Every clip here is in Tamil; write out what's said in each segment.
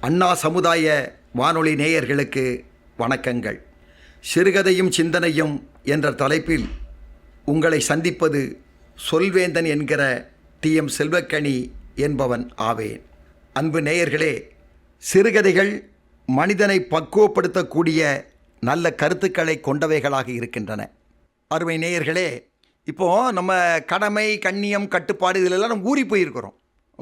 அண்ணா சமுதாய வானொலி நேயர்களுக்கு வணக்கங்கள். சிறுகதையும் சிந்தனையும் என்ற தலைப்பில் உங்களை சந்திப்பது சொல்வேந்தன் என்கிற டி. எம். செல்வக்கணி என்பவன் ஆவேன். அன்பு நேயர்களே சிறுகதைகள் மனிதனை பக்குவப்படுத்தக்கூடிய நல்ல கருத்துக்களை கொண்டவைகளாக இருக்கின்றன. அருமை நேயர்களே இப்போது நம்ம கடமை கண்ணியம் கட்டுப்பாடு இதிலெல்லாம் நம்ம ஊறி போயிருக்கிறோம்.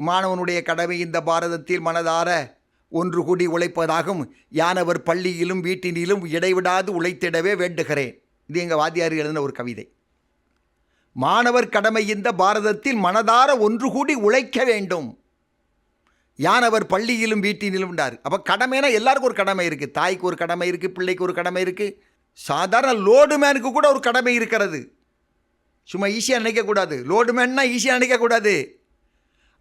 மாணவனுடைய கடமை இந்த பாரதத்தில் மனதார ஒன்று கூடி உழைப்பதாகும் யானவர் பள்ளியிலும் வீட்டினிலும் இடைவிடாது உழைத்திடவே வேண்டுகிறேன். இது எங்கள் வாத்தியார் எழுதின ஒரு கவிதை. மாணவர் கடமை இந்த பாரதத்தில் மனதார ஒன்று கூடி உழைக்க வேண்டும். யானவர் பள்ளியிலும் வீட்டினிலும் உண்டார் அப்போ கடமைனா எல்லாருக்கும் ஒரு கடமை இருக்குது தாய்க்கு ஒரு கடமை இருக்குது பிள்ளைக்கு ஒரு கடமை இருக்குது சாதாரண லோடு மேனுக்கு கூட ஒரு கடமை இருக்கிறது. சும்மா ஈஸியாக நினைக்கக்கூடாது. லோடு மேன்னா ஈஸியாக நினைக்கக்கூடாது.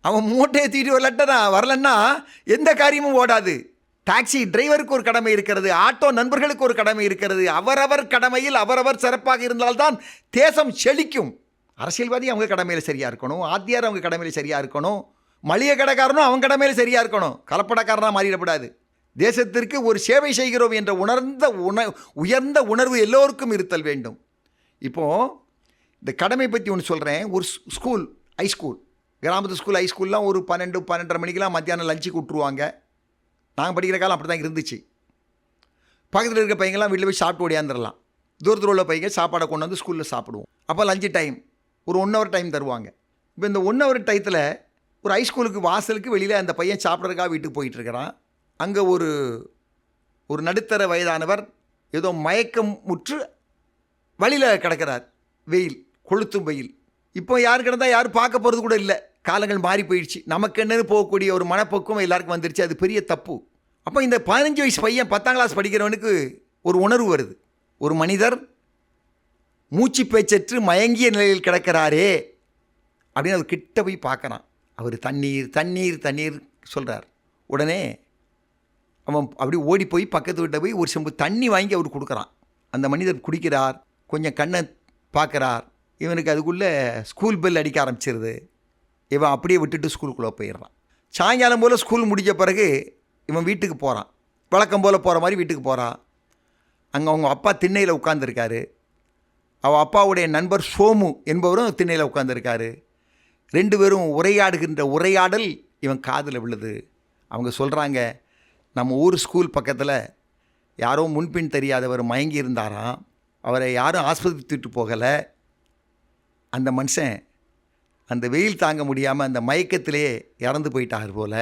அவன் மூட்டையை தூக்கிட்டு வரலட்டனா வரலன்னா எந்த காரியமும் ஓடாது. டாக்ஸி டிரைவருக்கு ஒரு கடமை இருக்கிறது ஆட்டோ நண்பர்களுக்கு ஒரு கடமை இருக்கிறது. அவரவர் கடமையில் அவரவர் சிறப்பாக இருந்தால்தான் தேசம் செழிக்கும். அரசியல்வாதி அவங்க கடமையில் சரியாக இருக்கணும் ஆத்தியார் அவங்க கடமையில் சரியாக இருக்கணும் மளிகை கடைக்காரனும் அவங்க கடமையில் சரியாக இருக்கணும். கலப்படக்காரனாக மாறிடக்கூடாது. தேசத்திற்கு ஒரு சேவை செய்கிறோம் என்ற உணர்ந்த உண உயர்ந்த உணர்வு எல்லோருக்கும் இருத்தல் வேண்டும். இப்போது இந்த கடமை பற்றி ஒன்று சொல்கிறேன் ஒரு ஸ்- ஸ்கூல் ஹை ஸ்கூல். கிராமத்து ஸ்கூல் ஹை ஸ்கூல்லாம் ஒரு பன்னெண்டு பன்னெண்டரை மணிக்கெலாம் மத்தியானம் லஞ்சுக்கு விட்ருவாங்க நாங்கள் படிக்கிற காலம் அப்படி தான் இருந்துச்சு. பக்கத்தில் இருக்க பையங்கள்லாம் வீட்டில் போய் சாப்பிட்டு ஓடியாந்துடலாம் தூரத்தில் உள்ள பையங்க சாப்பாடை கொண்டு வந்து ஸ்கூலில் சாப்பிடுவோம். அப்போ லஞ்சு டைம் ஒரு ஒன் ஹவர் டைம் தருவாங்க. இப்போ இந்த ஒன் ஹவர் டயத்தில் ஒரு ஹைஸ்கூலுக்கு வாசலுக்கு வெளியில் அந்த பையன் சாப்பிட்றதுக்காக வீட்டுக்கு போயிட்டுருக்கிறான் அங்கே ஒரு ஒரு நடுத்தர வயதானவர் ஏதோ மயக்கம் முற்று வழியில் கிடக்கிறார். வெயில் கொளுத்தும் வெயில். இப்போ யார் கிடந்தால் யாரும் பார்க்க போகிறது கூட இல்லை. காலங்கள் மாறி போயிடுச்சு நமக்கு என்னன்னு போகக்கூடிய ஒரு மனப்பக்குவம் எல்லாருக்கும் வந்துருச்சு. அது பெரிய தப்பு. அப்போ இந்த பதினஞ்சு வயசு பையன் பத்தாம் கிளாஸ் படிக்கிறவனுக்கு ஒரு உணர்வு வருது. ஒரு மனிதர் மூச்சு பேச்சற்று மயங்கிய நிலையில் கிடக்கிறாரே அப்படின்னு அவர் கிட்ட போய் பார்க்குறான். அவர் தண்ணீர் தண்ணீர் தண்ணீர் சொல்கிறார் உடனே அவன் அப்படி ஓடி போய் பக்கத்து வீட்டை போய் ஒரு செம்பு தண்ணி வாங்கி அவர் கொடுக்குறான். அந்த மனிதர் குடிக்கிறார். கொஞ்சம் கண்ணை பார்க்குறார். இவனுக்கு அதுக்குள்ளே ஸ்கூல் பெல் அடிக்க ஆரம்பிச்சிருது. இவன் அப்படியே விட்டுட்டு ஸ்கூலுக்குள்ளே போயிடுறான். சாயங்காலம் போல் ஸ்கூல் முடிஞ்ச பிறகு இவன் வீட்டுக்கு போகிறான் வழக்கம் போல் போகிற மாதிரி வீட்டுக்கு போகிறான் அங்கே அவங்க அப்பா திண்ணையில் உட்காந்துருக்காரு அவள் அப்பாவுடைய நண்பர் சோமு என்பவரும் திண்ணையில் உட்காந்துருக்காரு ரெண்டு பேரும் உரையாடுகின்ற உரையாடல் இவன் காதில் விழுது. அவங்க சொல்கிறாங்க நம்ம ஊர் ஸ்கூல் பக்கத்தில் யாரோ முன்பின் தெரியாதவர் மயங்கி இருந்தாராம். அவரை யாரும் ஆஸ்பத்திரி தூக்கிட்டு போகலை. அந்த மனுஷன் அந்த வெயில் தாங்க முடியாமல் அந்த மயக்கத்திலே இறந்து போயிட்டார் போல்.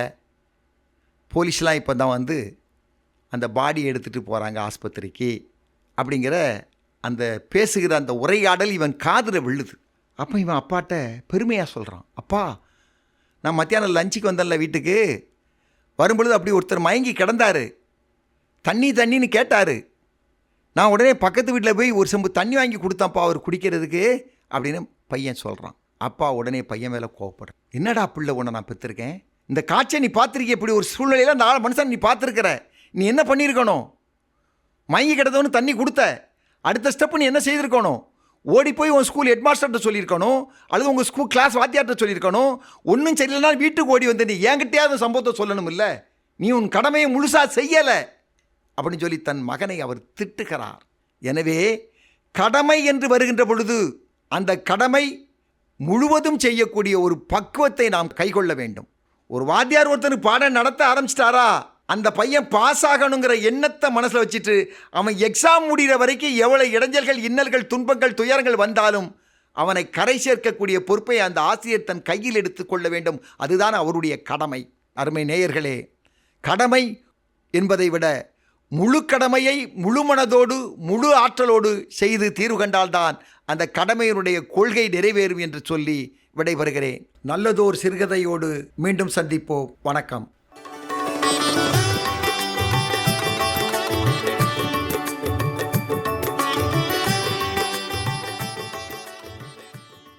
போலீஸ்லாம் இப்போ தான் வந்து அந்த பாடி எடுத்துகிட்டு போகிறாங்க ஆஸ்பத்திரிக்கு. அப்படிங்கிற அந்த பேசுகிற அந்த உரையாடல் இவன் காதில் விழுது. அப்போ இவன் அப்பாட்ட பெருமையாக சொல்கிறான் அப்பா நான் மத்தியானம் லஞ்சுக்கு வந்தேன்ல வீட்டுக்கு. வரும்பொழுது அப்படி ஒருத்தர் மயங்கி கிடந்தாரு. தண்ணி தண்ணின்னு கேட்டார். நான் உடனே பக்கத்து வீட்டில் போய் ஒரு செம்பு தண்ணி வாங்கி கொடுத்தேன்ப்பா அவர் குடிக்கிறதுக்கு அப்படின்னு பையன் சொல்கிறான் அப்பா உடனே பையன் மேலே கோவப்படுறேன். என்னடா பிள்ளை உன்னை நான் பெற்றிருக்கேன் இந்த காட்சியை நீ பார்த்துருக்க இப்படி ஒரு சூழ்நிலையில் அந்த ஆள் மனுஷன் நீ பார்த்துருக்கிற? நீ என்ன பண்ணியிருக்கணும்? மயங்கி கிடந்தவனு தண்ணி கொடுத்த. அடுத்த ஸ்டெப் நீ என்ன செய்திருக்கணும்? ஓடி போய் உன் ஸ்கூல் ஹெட்மாஸ்டர்கிட்ட சொல்லியிருக்கணும். அல்லது உங்கள் ஸ்கூல் கிளாஸ் வாத்தியார்கிட்ட சொல்லியிருக்கணும். ஒன்றும் சரியில்லைனா வீட்டுக்கு ஓடி வந்து நீ என்கிட்டயாவது சம்பவத்தை சொல்லணும் இல்லை? நீ உன் கடமையை முழுசாக செய்யலை. அப்படின்னு சொல்லி தன் மகனை அவர் திட்டுகிறார். எனவே கடமை என்று வருகின்ற பொழுது அந்த கடமை முழுவதும் செய்யக்கூடிய ஒரு பக்குவத்தை நாம் கைகொள்ள வேண்டும். ஒரு வாத்தியார் ஒருத்தனுக்கு பாடம் நடத்த ஆரம்பிச்சிட்டாரா? அந்த பையன் பாஸ் ஆகணுங்கிற எண்ணத்தை மனசில் வச்சுட்டு அவன் எக்ஸாம் முடிகிற வரைக்கும் எவ்வளோ இடைஞ்சல்கள் இன்னல்கள் துன்பங்கள் துயரங்கள் வந்தாலும் அவனை கரை சேர்க்கக்கூடிய பொறுப்பை அந்த ஆசிரியர் தன் கையில் எடுத்துக்கொள்ள வேண்டும். அதுதான் அவருடைய கடமை. அருமை நேயர்களே கடமை என்பதை விட முழு கடமையை முழு மனதோடு முழு ஆற்றலோடு செய்து தீர்வு கண்டால்தான் அந்த கடமையினுடைய கொள்கை நிறைவேறும் என்று சொல்லி விடைபெறுகிறேன். நல்லதோர் சிறுகதையோடு மீண்டும் சந்திப்போம். வணக்கம்.